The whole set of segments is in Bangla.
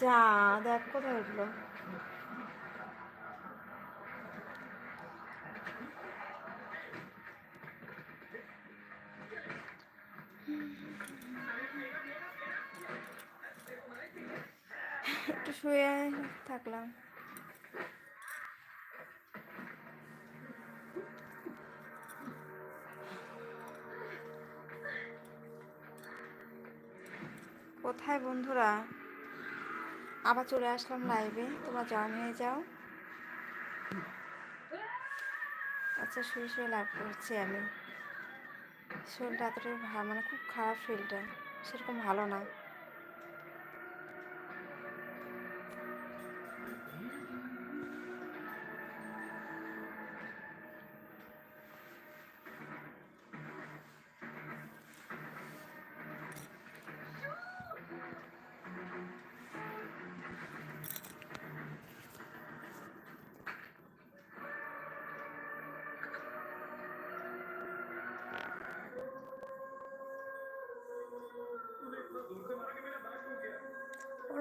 যা দেখ কোথায় উঠল। একটু শুয়ে থাকলাম। কোথায় বন্ধুরা? আবার চলে আসলাম লাইভে তোমরা জয়েন হয়ে যাও। আচ্ছা শুয়ে শুয়ে লাভ করছি আমি। শরীরটা এতটাই ভালো মানে খুব খারাপ শরীরটা সেরকম ভালো না।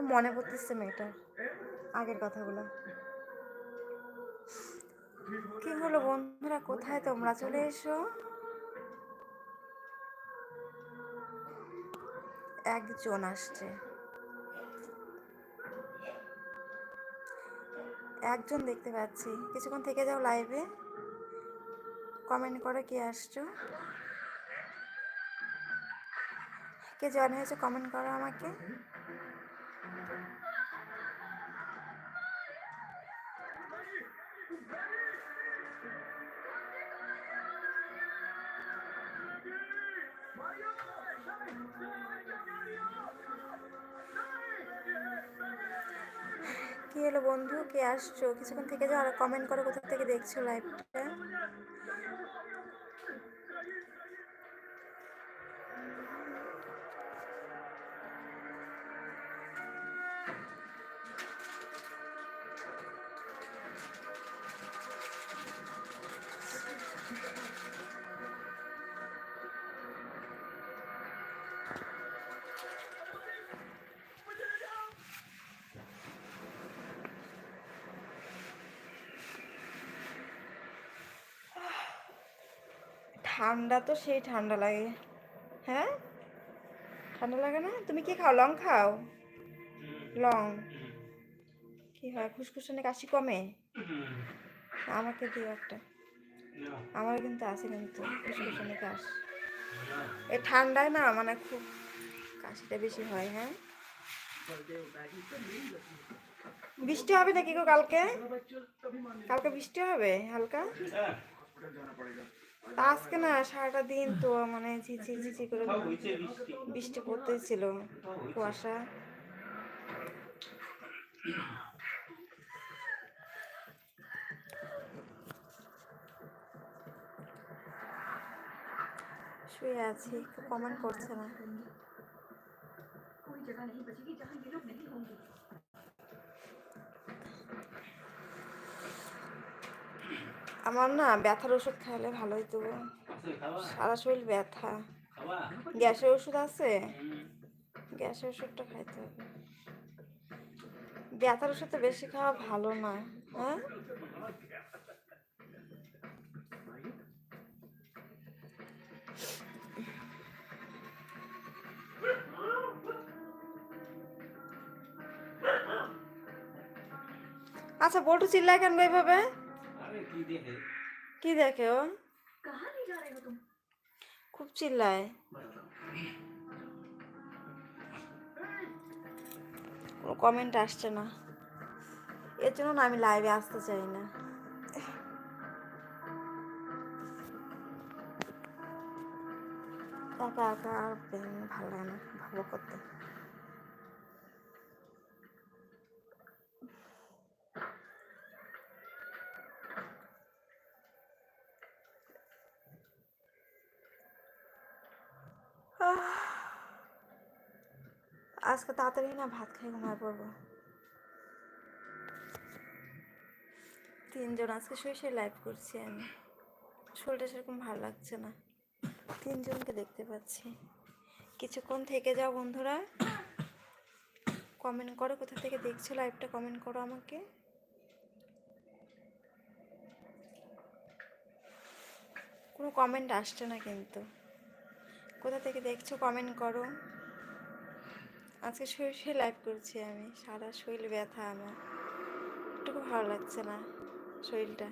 ওর মনে পড়তেছে মেয়েটার আগের কথাগুলো। কি হলো বন্ধুরা, কোথায় তোমরা চলে এসো? একজন আসছে। একজন দেখতে পাচ্ছি। কিছুক্ষণ থেকে যাও লাইভে কমেন্ট করে কে আসছো। কে জয়েন হয়েছে কমেন্ট করো আমাকে। কি হলো বন্ধু? কে আসছো? কিছুক্ষণ থেকে যাও আর কমেন্ট করো কোথা থেকে দেখছ লাইভটা ঠান্ডা তো সেই ঠান্ডা লাগে। হ্যাঁ? ঠান্ডা লাগে না? তুমি কি খাও? লং খাও? লং। কি হয়? খুসখুসানি কাশি কমে? আমাকে দিও একটা। আমার কিন্তু আছে কিন্তু খুসখুসানি কাশ। এই ঠান্ডায় না মানে খুব কাশিটা বেশি হয় হ্যাঁ? বৃষ্টি হবে নাকি গো কালকে? কালকে বৃষ্টি হবে হালকা? তা আজকে না সারাটা দিন তো মানে ঝিঝি ঝিঝি করে বৃষ্টি পড়তেছিল কুয়াশা। শুয়ে আছি কমেন্ট করছে না। আমার না ব্যথার ওষুধ খাইলে ভালো হইতো। সারা শরীর ব্যথা। গ্যাসের ওষুধ আছে? গ্যাসের ওষুধটা খাইতে হবে। ব্যথার ওষুধ তো বেশি খাওয়া ভালো না হ্যাঁ? আচ্ছা বটু চিল্লায় কেন এইভাবে? কি দেখে ও? খুব চিল্লায়। কোনো কমেন্ট আসছে না। এর জন্য আমি লাইভে আসতে চাই না। একা একা আর ভালো লাগে না ভালো করতে। আজকে তাড়াতাড়ি না ভাত খেয়ে ঘুমায় পড়ব। তিনজন আজকে শুয়ে শুয়ে লাইভ করছি আমি। শরীরটা সেরকম ভালো লাগছে না। তিনজনকে দেখতে পাচ্ছি। কিছুক্ষণ থেকে যাও বন্ধুরা। কমেন্ট করো, কোথা থেকে দেখছ লাইভটা কমেন্ট করো আমাকে। কোনো কমেন্ট আসছে না কিন্তু। কোথা থেকে দেখছ কমেন্ট করো। আজকে শরীর সে লাইভ করছি আমি সারা শরীর ব্যথা আমার একটুকু ভালো লাগছে না শরীরটা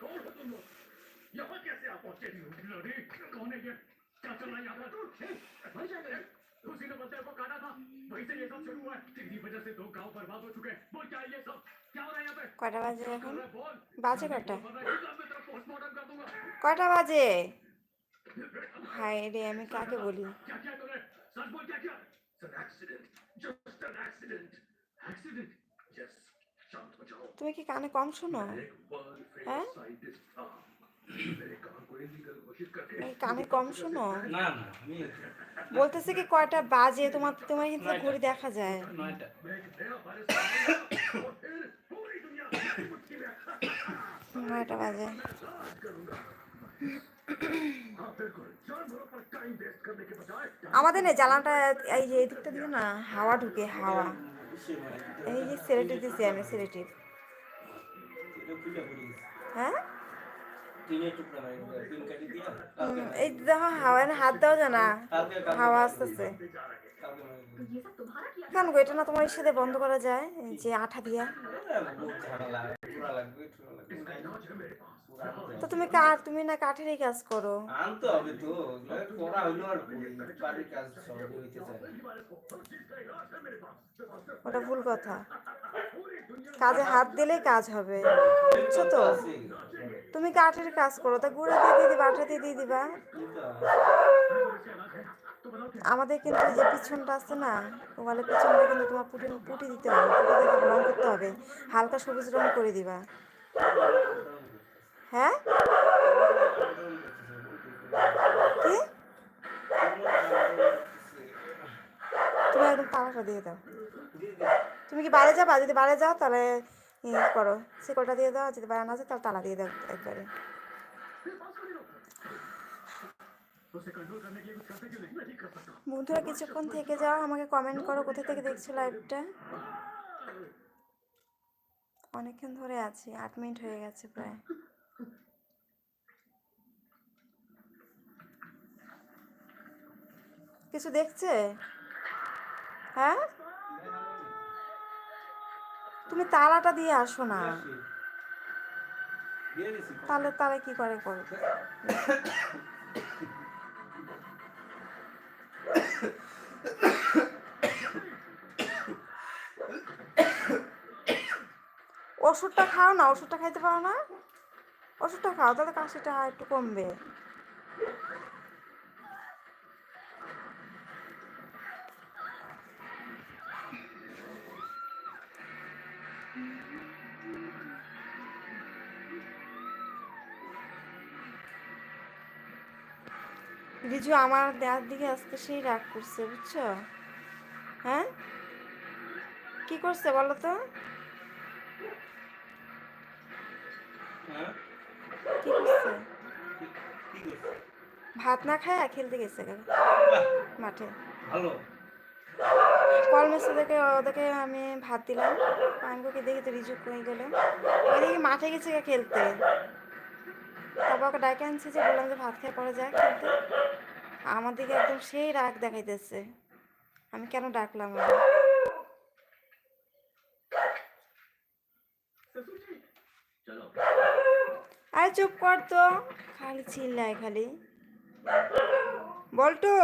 कौन हो तुम लोग यहाँ कैसे आप पहुंचे लड़ी कौन है ये क्या चल रहा है यहाँ पर भाई साहब उसी ने बंदे को काटा था वहीं से ये सब शुरू हुआ है तेरी वजह से दो गांव बर्बाद हो चुके हैं बोल क्या है ये सब क्या हो रहा है यहाँ पे কয়টা বাজে कर এখন रहा है बोल বাজে কটা কয়টা বাজে? হায় রে আমি কাকে বলি? তুমি কি কানে কম শোনো? হ্যাঁ? কানে কম শোনো? বলতেছে কি কয়টা বাজে? তোমার তোমার কিন্তু ঘড়ি দেখা যায়। নয়টা বাজে। আমাদের না জালানটা এই যে এই দিকটা দিকে না, হাওয়া ঢুকে, হাওয়া। এই যে সেলেটিভ দিছি আমি সেলেটিভ হ্যাঁ? এই দেখো হাওয়া হাত দেওয়া যায় না হাওয়া আসতেছে। কেন গো, এটা না তোমার সাথে বন্ধ করা যায়? যে আঠা দিয়া। তো তুমি কাঠ তুমি না কাঠেরই কাজ করো। আনতে হবে তো করা হলো আর বাড়ির কাজ সব হইতে চায়। ওটা ভুল কথা। কাজে হাত দিলে কাজ হবে। বুঝছ তো? তুমি কাঠের কাজ করো। তা গুঁড়া দিয়ে দিয়ে দিবা দিয়ে দিয়ে দিবা। আমাদের কিন্তু যে পিছনটা আছে না ওয়ালে পিছনটা কিন্তু তোমার পুটি পুটি দিতে হবে। পুটি দিয়ে রং করতে হবে। হালকা সবুজ রং করে দিবা। হ্যাঁ? কি? তুমি একদম তালাটা দিয়ে দাও। তুমি কি বাইরে যাবা? যদি বাইরে যাও তাহলে করো। শিকলটা দিয়ে দাও, যদি বাইরে না যায় তাহলে তালা দিয়ে দাও একবারে। বন্ধুরা, কিছুক্ষণ থেকে যাও, আমাকে কমেন্ট করো কোথা থেকে দেখছ লাইভটা অনেকক্ষণ ধরে আছি, আট মিনিট হয়ে গেছে প্রায়। কিছু দেখছে? হ্যাঁ? তুমি তালাটা দিয়ে আসো না। তাহলে তারা কি করে করো ওষুধটা খাও না, ওষুধটা খাইতে পারো না? ওষুধটা খাও, তাহলে কাশিটা একটু কমবে। রিজু আমার দেওয়ার দিকে আজকে সেই রাগ করছে বুঝছ? হ্যাঁ? কি করছে বলো তো? কি করছে? ভাত না খায় খেলতে গেছে গা মাঠে। ভালো। কল মেসে দেখে ওদেরকে আমি ভাত দিলাম। পাঙ্গুকে দেখি তো রিজু কই গেল। ওই দেখি মাঠে গেছে গা খেলতে। তারপর ডাকে আনছি যে বললাম যে ভাত খেয়ে পড়া যায় কিন্তু আমার দিকে একদম সেই রাগ দেখাইতেছে। আমি কেন ডাকলাম আরে চুপ কর তো। খালি চিল্লাই খালি। বলটো,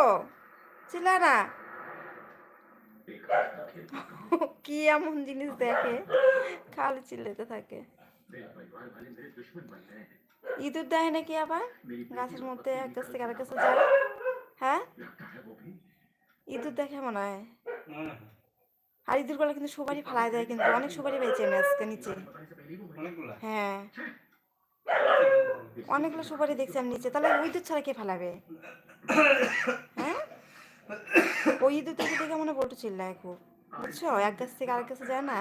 চিল্লা না। কি এমন জিনিস দেখে? খালি চিল্লাতে থাকে। ইঁদুর দেয় নাকি আবার? গাছের মধ্যে এক গাছ থেকে আরেক কাছে যায়। হ্যাঁ? ইঁদুর দেখে মনে হয়? আর ইঁদুরগুলো কিন্তু সবারই ফালায় দেয় কিন্তু অনেক সবারই বেঁচে আজকে নিচে। হ্যাঁ। অনেকগুলো সুপারি দেখছি আমি নিচে। তাহলে ওই দুধ ছাড়া কে ফেলাবে? হ্যাঁ? ওই ইঁদুর দেখে দেখে মনে হয় বলটু চিল্লায় খুব। বুঝছ? এক গাছ থেকে আরেক কাছে যায় না।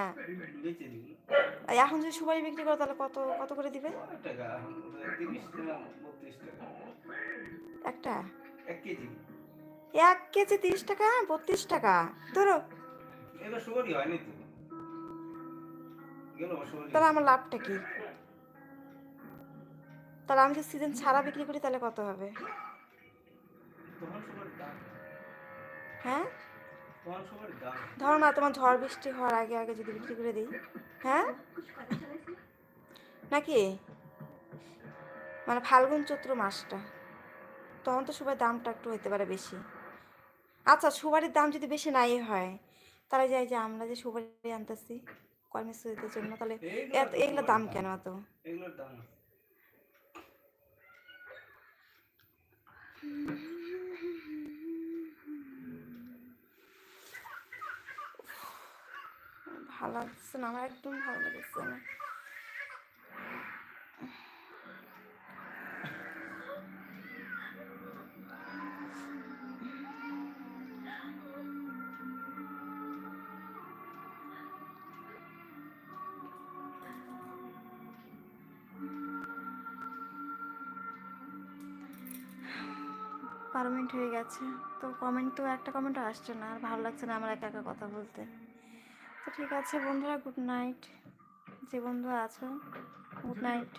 এখন যদি সুপারি বিক্রি করো তাহলে কত কত করে দিবে? একটা? এক কেজি তিরিশ টাকা, বত্রিশ টাকা। ধরো। তাহলে আমার লাভটা কি? তাহলে আমি যদি সিজন ছাড়া বিক্রি করি তাহলে কত হবে? হ্যাঁ? ধর মা তোমার ঝড় বৃষ্টি হওয়ার আগে আগে যদি বিক্রি করে দিই। হ্যাঁ? নাকি? মানে ফাল্গুন চৈত্র মাসটা। তখন তো সবাই দামটা একটু হইতে পারে বেশি। আচ্ছা সুবারির দাম যদি বেশি নাই হয় তারা যাই যে আমরা যে সুবারি আনতেছি কর্মী জন্য তাহলে এগুলোর দাম কেন এত? এগুলোর দাম ভালো লাগছে না আমার একদম ভালো লাগছে না বারো মিনিট হয়ে গেছে তো কমেন্ট তো একটা কমেন্টও আসছে না। আর ভালো লাগছে না আমার একা একা কথা বলতে। ঠিক আছে বন্ধুরা গুড নাইট যে বন্ধু আছো গুড নাইট